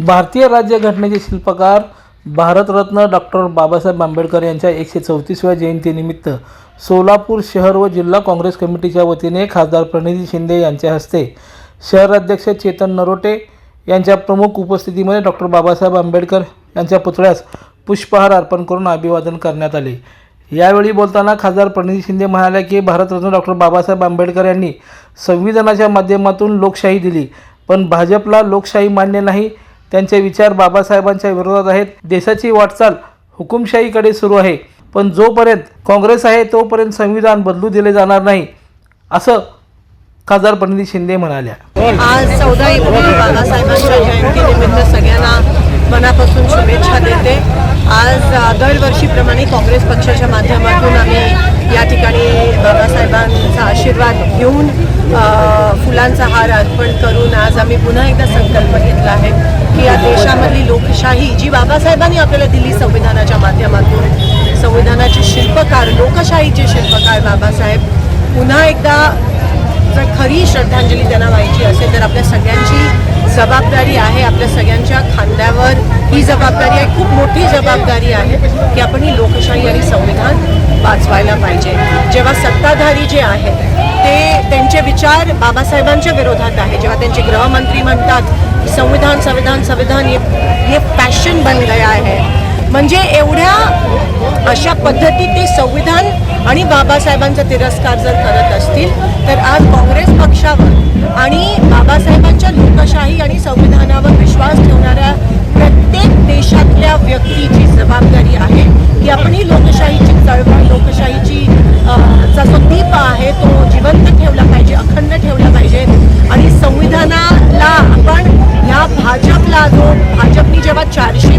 भारतीय राज्यघटनेचे शिल्पकार भारतरत्न डॉक्टर बाबासाहेब आंबेडकर यांच्या एकशे चौतीसव्या जयंतीनिमित्त सोलापूर शहर व जिल्हा काँग्रेस कमिटीच्या वतीने खासदार प्रणिती शिंदे यांच्या हस्ते शहराध्यक्ष चेतन नरोटे यांच्या प्रमुख उपस्थितीमध्ये डॉक्टर बाबासाहेब आंबेडकर यांच्या पुतळ्यास पुष्पहार अर्पण करून अभिवादन करण्यात आले. यावेळी बोलताना खासदार प्रणिती शिंदे म्हणाल्या की भारतरत्न डॉक्टर बाबासाहेब आंबेडकर यांनी संविधानाच्या माध्यमातून लोकशाही दिली पण भाजपला लोकशाही मान्य नाही. त्यांचे विचार बाबासाहेबांच्या विरोधात आहेत. देशाची वाटचाल हुकुमशाहीकडे सुरू आहे पण जोपर्यंत काँग्रेस आहे तोपर्यंत संविधान बदलू दिले जाणार नाही असं खासदार प्रणिती शिंदे म्हणाल्या. आज चौदा एप्रिल बाबासाहेबांच्या जयंतीनिमित्त सगळ्यांना मनापासून शुभेच्छा देते. आज दरवर्षीप्रमाणे काँग्रेस पक्षाच्या माध्यमातून आम्ही या ठिकाणी बाबासाहेबांचा आशीर्वाद घेऊन फुलांचा हार अर्पण करून आज आम्ही पुन्हा एकदा संकल्प घेतला आहे की या देशामधली लोकशाही जी बाबासाहेबांनी आपल्याला दिली संविधानाच्या माध्यमातून संविधानाचे शिल्पकार लोकशाहीचे शिल्पकार बाबासाहेब पुन्हा एकदा जर खरी श्रद्धांजली त्यांना व्हायची असेल तर आपल्या सगळ्यांची जबाबदारी आहे. आपल्या सगळ्यांच्या खांद्यावर ही जबाबदारी आहे. खूप मोठी जबाबदारी आहे की आपण ही लोकशाही आणि संविधान वाचवायला पाहिजे. जेव्हा सत्ताधारी जे आहेत ते त्यांचे विचार बाबासाहेबांच्या विरोधात आहे. जेव्हा त्यांचे गृहमंत्री म्हणतात संविधान संविधान संविधान ये ये पॅशन बन गया आहे. म्हणजे एवढ्या अशा पद्धतीत ते संविधान आणि बाबासाहेबांचा तिरस्कार जर करत असतील तर आज काँग्रेस पक्षावर आणि बाबासाहेबांच्या लोकशाही आणि संविधानावर विश्वास ठेवणाऱ्या प्रत्येक देशातल्या व्यक्तीची जबाबदारी आहे की आपण ही लोकशाहीची चळवळ लोकशाहीची चा जो दीप आहे तो जिवंत ठेवला पाहिजे अखंड ठेवला पाहिजे. आणि संविधानाला आपण ह्या भाजपला जो भाजपनी जेव्हा चारशे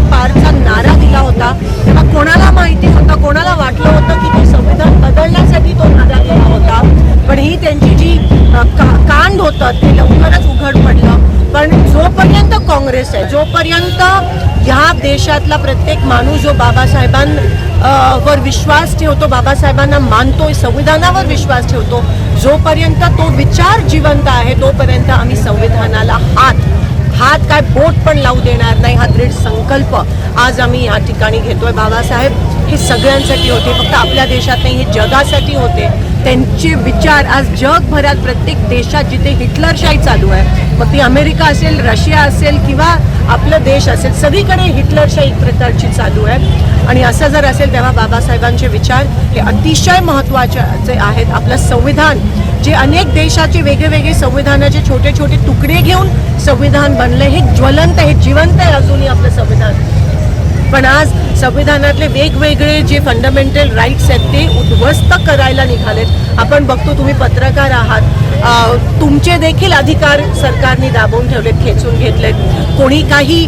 काँग्रेस आहे. जोपर्यंत ह्या देशातला प्रत्येक माणूस जो बाबासाहेबां वर विश्वास ठेवतो बाबासाहेबांना मानतो संविधानावर विश्वास ठेवतो जोपर्यंत तो विचार जिवंत आहे तोपर्यंत आम्ही संविधानाला हात हात काय बोट पण लावू देणार नाही हा संकल्प आज आम्ही या ठिकाणी घेतोय. बाबासाहेब हे सगळ्यांसाठी होते. फक्त आपल्या देशात नाही हे जगासाठी होते. त्यांचे विचार आज जगभरात प्रत्येक देशात जिथे हिटलरशाही चालू आहे. मग ती अमेरिका असेल रशिया असेल किंवा आपलं देश असेल सगळीकडे हिटलरशाही प्रकारची चालू आहे. आणि असं जर असेल तेव्हा बाबासाहेबांचे विचार हे अतिशय महत्त्वाचे आहेत. आपलं संविधान जे अनेक देशाचे वेगळे वेगळे संविधानाचे छोटे छोटे तुकडे घेऊन संविधान बनले हे ज्वलंत आहे जिवंत आहे अजूनही आपलं संविधान. पण आज संविधानातले वेगवेगळे जे फंडामेंटल राईट्स आहेत ते उद्ध्वस्त करायला निघालेत. आपण बघतो तुम्ही पत्रकार आहात. तुमचे देखील अधिकार सरकारने दाबवून ठेवलेत खेचून घेतलेत. कोणी काही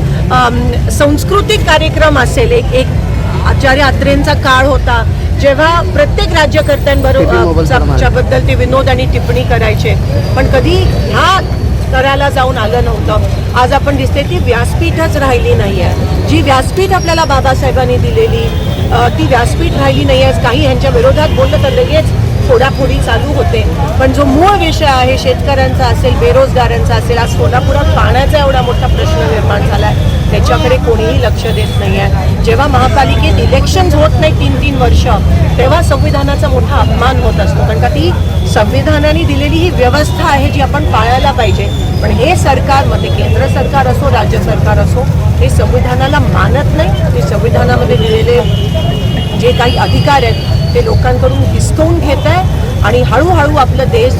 सांस्कृतिक कार्यक्रम असेल एक एक आचार्य अत्रेंचा काळ होता जेव्हा प्रत्येक राज्यकर्त्यांबरोबरबद्दल ते विनोद आणि टिप्पणी करायचे. पण कधी ह्या स्तराला जाऊन आलं नव्हतं. आज आपण दिसते ती व्यासपीठच राहिली नाही आहे जी व्यासपीठ आपल्याला बाबासाहेबांनी दिलेली ती व्यासपीठ राहिली नाही आहे काही ह्यांच्या विरोधात बोललं तर लगेच फोडाफोडी चालू होते. पण जो मूळ विषय आहे शेतकऱ्यांचा असेल बेरोजगारांचा असेल आज सोलापुरात पाण्याचा एवढा मोठा प्रश्न निर्माण झाला आहे त्याच्याकडे कोणीही लक्ष देत नाही आहे जेव्हा महापालिकेत इलेक्शन्स होत नाही तीन तीन वर्ष तेव्हा संविधानाचा मोठा अपमान होत असतो. कारण का ती संविधानाने दिलेली ही व्यवस्था आहे जी आपण पाळायला पाहिजे. पण हे सरकार मग ते केंद्र सरकार असो राज्य सरकार असो हे संविधानाला मानत नाही. ते संविधानामध्ये दिलेले जे काही अधिकार आहेत ते लोकांकडून हिसकवून घेत आहे आणि हळूहळू आपलं देश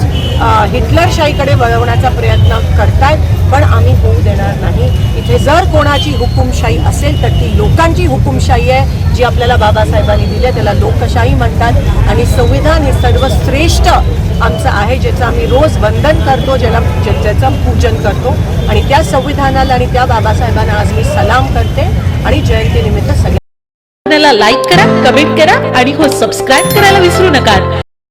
हिटलरशाहीकडे वळवण्याचा प्रयत्न करतायत. पण आम्ही होऊ देणार नाही. इथे जर कोणाची हुकुमशाही असेल तर ती लोकांची हुकुमशाही आहे जी आपल्याला बाबासाहेबांनी दिली आहे. त्याला लोकशाही म्हणतात. आणि संविधान हे सर्वश्रेष्ठ आमचं आहे ज्याचं आम्ही रोज वंदन करतो ज्याला ज्याचं पूजन करतो. आणि त्या संविधानाला आणि त्या बाबासाहेबांना आज मी सलाम करते. आणि जयंतीनिमित्त सगळ्या लाईक करा कमेंट करा आणि हो सबस्क्राईब करायला विसरू नका.